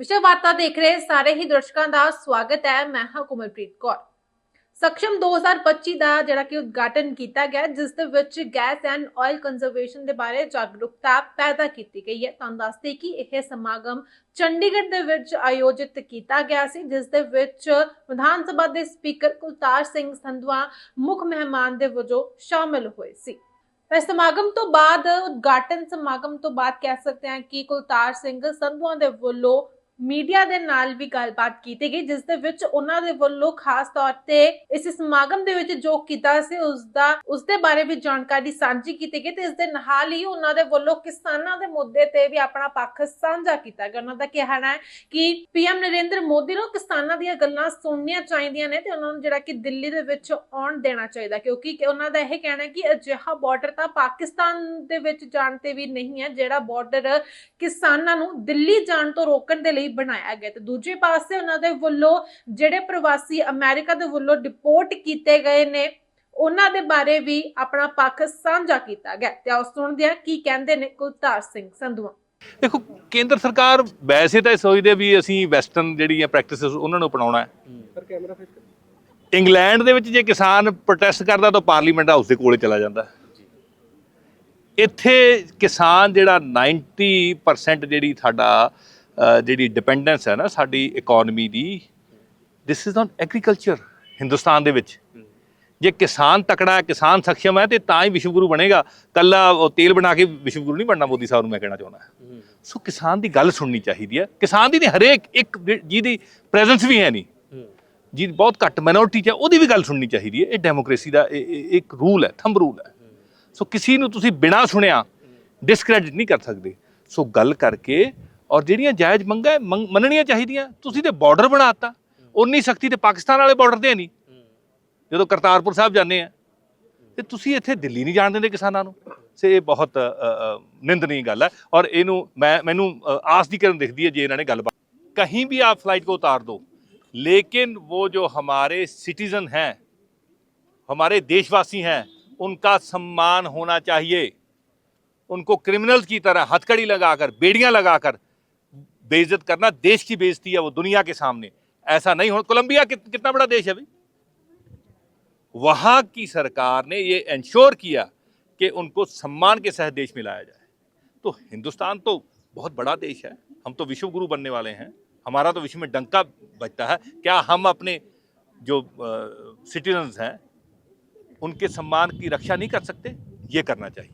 ਵਿਸ਼ੇ ਵਾਰਤਾ ਦੇਖ ਰਹੇ ਸਾਰੇ ਹੀ ਦਰਸ਼ਕਾਂ ਦਾ ਸਵਾਗਤ ਹੈ। ਮੈਂ ਹਾਂ ਕੁਮਲਪ੍ਰੀਤ ਕੌਰ। ਸક્ષਮ 2025 ਦਾ ਜਿਹੜਾ ਕਿ ਉਦਘਾਟਨ ਕੀਤਾ ਗਿਆ, ਜਿਸ ਦੇ ਵਿੱਚ ਗੈਸ ਐਂਡ ਆਇਲ ਕੰਜ਼ਰਵੇਸ਼ਨ ਦੇ ਬਾਰੇ ਜਾਗਰੂਕਤਾ ਪੈਦਾ ਕੀਤੀ ਗਈ ਹੈ। ਤੁਹਾਨੂੰ ਦੱਸਦੇ ਕਿ ਇਹ ਸਮਾਗਮ ਚੰਡੀਗੜ੍ਹ ਦੇ ਵਿੱਚ ਆਯੋਜਿਤ ਕੀਤਾ ਗਿਆ ਸੀ, ਜਿਸ ਦੇ ਵਿੱਚ ਵਿਧਾਨ ਸਭਾ ਦੇ ਸਪੀਕਰ ਕੁਲਤਾਰ ਸਿੰਘ ਸੰਧਵਾ ਮੁੱਖ ਮਹਿਮਾਨ ਦੇ ਵਜੋਂ ਸ਼ਾਮਿਲ ਹੋਏ ਸੀ। ਇਸ ਸਮਾਗਮ ਤੋਂ ਬਾਅਦ, ਉਦਘਾਟਨ ਸਮਾਗਮ ਤੋਂ ਬਾਅਦ ਕਹਿ ਸਕਦੇ ਹਾਂ ਕਿ ਕੁਲਤਾਰ ਸਿੰਘ ਸੰਧਵਾ ਦੇ ਵੱਲੋਂ ਮੀਡੀਆ ਦੇ ਨਾਲ ਵੀ ਗੱਲਬਾਤ ਕੀਤੀ ਗਈ, ਜਿਸ ਦੇ ਵਿੱਚ ਉਹਨਾਂ ਦੇ ਵੱਲੋਂ ਖਾਸ ਤੌਰ ਤੇ ਇਸ ਸਮਾਗਮ ਦੇ ਵਿੱਚ ਜੋ ਕੀਤਾ ਸੀ ਉਸ ਦਾ ਉਸ ਦੇ ਬਾਰੇ ਵੀ ਜਾਣਕਾਰੀ ਸਾਂਝੀ ਕੀਤੀ ਗਈ ਤੇ ਇਸ ਦੇ ਨਾਲ ਹੀ ਉਹਨਾਂ ਦੇ ਵੱਲੋਂ ਕਿਸਾਨਾਂ ਦੇ ਮੁੱਦੇ ਤੇ ਵੀ ਆਪਣਾ ਪੱਖ ਸਾਂਝਾ ਕੀਤਾ ਗਿਆ। ਉਹਨਾਂ ਦਾ ਕਹਿਣਾ ਹੈ ਕਿ ਪੀਐਮ ਨਰਿੰਦਰ ਮੋਦੀ ਨੂੰ ਕਿਸਾਨਾਂ ਦੀਆਂ ਗੱਲਾਂ ਸੁਣਨੀਆਂ ਚਾਹੀਦੀਆਂ ਨੇ ਤੇ ਉਹਨਾਂ ਨੂੰ ਜਿਹੜਾ ਕਿ ਦਿੱਲੀ ਦੇ ਵਿੱਚ ਆਉਣ ਦੇਣਾ ਚਾਹੀਦਾ, ਕਿਉਂਕਿ ਉਹਨਾਂ ਦਾ ਇਹ ਕਹਿਣਾ ਹੈ ਕਿ ਅਜਿਹਾ ਬਾਰਡਰ ਤਾਂ ਪਾਕਿਸਤਾਨ ਦੇ ਵਿੱਚ ਜਾਣ ਤੇ ਵੀ ਨਹੀਂ ਹੈ, ਜਿਹੜਾ ਬਾਰਡਰ ਕਿਸਾਨਾਂ ਨੂੰ ਦਿੱਲੀ ਜਾਣ ਤੋਂ ਰੋਕਣ ਦੇ ਲਈ ਬਣਾਇਆ ਗਿਆ ਤੇ ਦੂਜੇ ਪਾਸੇ ਉਹਨਾਂ ਦੇ ਵੱਲੋਂ ਜਿਹੜੇ ਪ੍ਰਵਾਸੀ ਅਮਰੀਕਾ ਦੇ ਵੱਲੋਂ ਡਿਪੋਰਟ ਕੀਤੇ ਗਏ ਨੇ ਉਹਨਾਂ ਦੇ ਬਾਰੇ ਵੀ ਆਪਣਾ ਪੱਖ ਸਾਂਝਾ ਕੀਤਾ ਗਿਆ ਤੇ ਆਓ ਸੁਣਦੇ ਹਾਂ ਕੀ ਕਹਿੰਦੇ ਨੇ ਕੁਲਤਾਰ ਸਿੰਘ ਸੰਧਵਾ ਦੇਖੋ ਕੇਂਦਰ ਸਰਕਾਰ ਵੈਸੇ ਤਾਂ ਇਹ ਸੋਚਦੇ ਵੀ ਅਸੀਂ ਵੈਸਟਰਨ ਜਿਹੜੀਆਂ ਪ੍ਰੈਕਟਿਸਿਸ ਉਹਨਾਂ ਨੂੰ ਅਪਣਾਉਣਾ ਹੈ। ਪਰ ਕੈਮਰਾ ਫੇਸ ਇੰਗਲੈਂਡ ਦੇ ਵਿੱਚ ਜੇ ਕਿਸਾਨ ਪ੍ਰੋਟੈਸਟ ਕਰਦਾ ਤਾਂ ਪਾਰਲੀਮੈਂਟ ਹਾਊਸ ਦੇ ਕੋਲੇ ਚਲਾ ਜਾਂਦਾ। ਇੱਥੇ ਕਿਸਾਨ ਜਿਹੜਾ 90% ਜਿਹੜੀ ਸਾਡਾ ਜਿਹੜੀ ਡਿਪੈਂਡੈਂਸ ਹੈ ਨਾ ਸਾਡੀ economy the this is not agriculture Hindustan ਦੇ ਵਿੱਚ। ਜੇ ਕਿਸਾਨ ਤਕੜਾ ਹੈ, ਕਿਸਾਨ ਸਖਸ਼ਮ ਹੈ, ਤੇ ਤਾਂ ਹੀ ਵਿਸ਼ਵ ਗੁਰੂ ਬਣੇਗਾ। ਕੱਲਾ ਤੇਲ ਬਣਾ ਕੇ ਵਿਸ਼ਵ ਗੁਰੂ ਨਹੀਂ ਬਣਨਾ ਮੋਦੀ ਸਾਹਿਬ ਨੂੰ ਮੈਂ ਕਹਿਣਾ ਚਾਹੁੰਦਾ। ਸੋ ਕਿਸਾਨ ਦੀ ਗੱਲ ਸੁਣਨੀ ਚਾਹੀਦੀ ਹੈ। ਕਿਸਾਨ ਦੀ ਨਹੀਂ, ਹਰੇਕ ਇੱਕ ਜਿਹਦੀ ਪ੍ਰੈਜ਼ੈਂਸ ਵੀ ਹੈ ਨਹੀਂ, ਜਿਹਦੀ ਬਹੁਤ ਘੱਟ ਮਿਨੋਰਟੀ ਚ ਹੈ, ਉਹਦੀ ਵੀ ਗੱਲ ਸੁਣਨੀ ਚਾਹੀਦੀ ਹੈ। ਇਹ ਡੈਮੋਕ੍ਰੇਸੀ ਦਾ ਇੱਕ ਰੂਲ ਹੈ ਥੰਬ ਰੂਲ ਹੈ। ਸੋ ਕਿਸੇ ਨੂੰ ਤੁਸੀਂ ਬਿਨਾਂ ਸੁਣਿਆ ਡਿਸਕ੍ਰੈਡਿਟ ਨਹੀਂ ਕਰ ਸਕਦੇ। ਸੋ ਗੱਲ ਕਰਕੇ ਔਰ ਜਿਹੜੀਆਂ ਜਾਇਜ਼ ਮੰਗਾਂ ਮੰਨਣੀਆਂ ਚਾਹੀਦੀਆਂ, ਤੁਸੀਂ ਤੇ ਬਾਰਡਰ ਬਣਾਤਾ ਉਨੀ ਸਖਤੀ ਤੇ ਪਾਕਿਸਤਾਨ ਵਾਲੇ ਬਾਰਡਰ ਤੇ ਨਹੀਂ। ਜਦੋਂ ਕਰਤਾਰਪੁਰ ਸਾਹਿਬ ਜਾਂਦੇ ਆ, ਤੇ ਤੁਸੀਂ ਇੱਥੇ ਦਿੱਲੀ ਨਹੀਂ ਜਾਣ ਦਿੰਦੇ ਕਿਸਾਨਾਂ ਨੂੰ। ਸੇ ਇਹ ਬਹੁਤ ਨਿੰਦਨੀ ਗੱਲ ਹੈ। ਔਰ ਇਹਨੂੰ ਮੈਂ, ਮੈਨੂੰ ਆਸ ਦੀ ਕਰਨ ਦਿਖਦੀ ਹੈ ਜੇ ਇਹਨਾਂ ਨੇ ਗੱਲਬਾਤ ਕਹੀਂ ਵੀ ਆਪ ਫਲਾਈਟ ਕੋ ਉਤਾਰ ਦੋ। लेकिन वो जो हमारे सिटीज़न हैं हमारे देशवासी हैं उनका सम्मान होना चाहिए ਕੀ ਤਰ੍ਹਾਂ ਹੱਥਕੜੀ ਲਗਾ हथकड़ी ਬੇੜੀਆਂ ਲਗਾ लगाकर बेइज्जत करना देश की बेइज्जती है वो दुनिया के सामने। ऐसा नहीं हो कोलंबिया कित, कितना बड़ा देश है भाई? वहाँ की सरकार ने ये इंश्योर किया कि उनको सम्मान के सह देश में लाया जाए। तो हिंदुस्तान तो बहुत बड़ा देश है। हम तो विश्व गुरु बनने वाले हैं। हमारा तो विश्व में डंका बजता है। क्या हम अपने जो सिटीजन्स हैं उनके सम्मान की रक्षा नहीं कर सकते? ये करना चाहिए।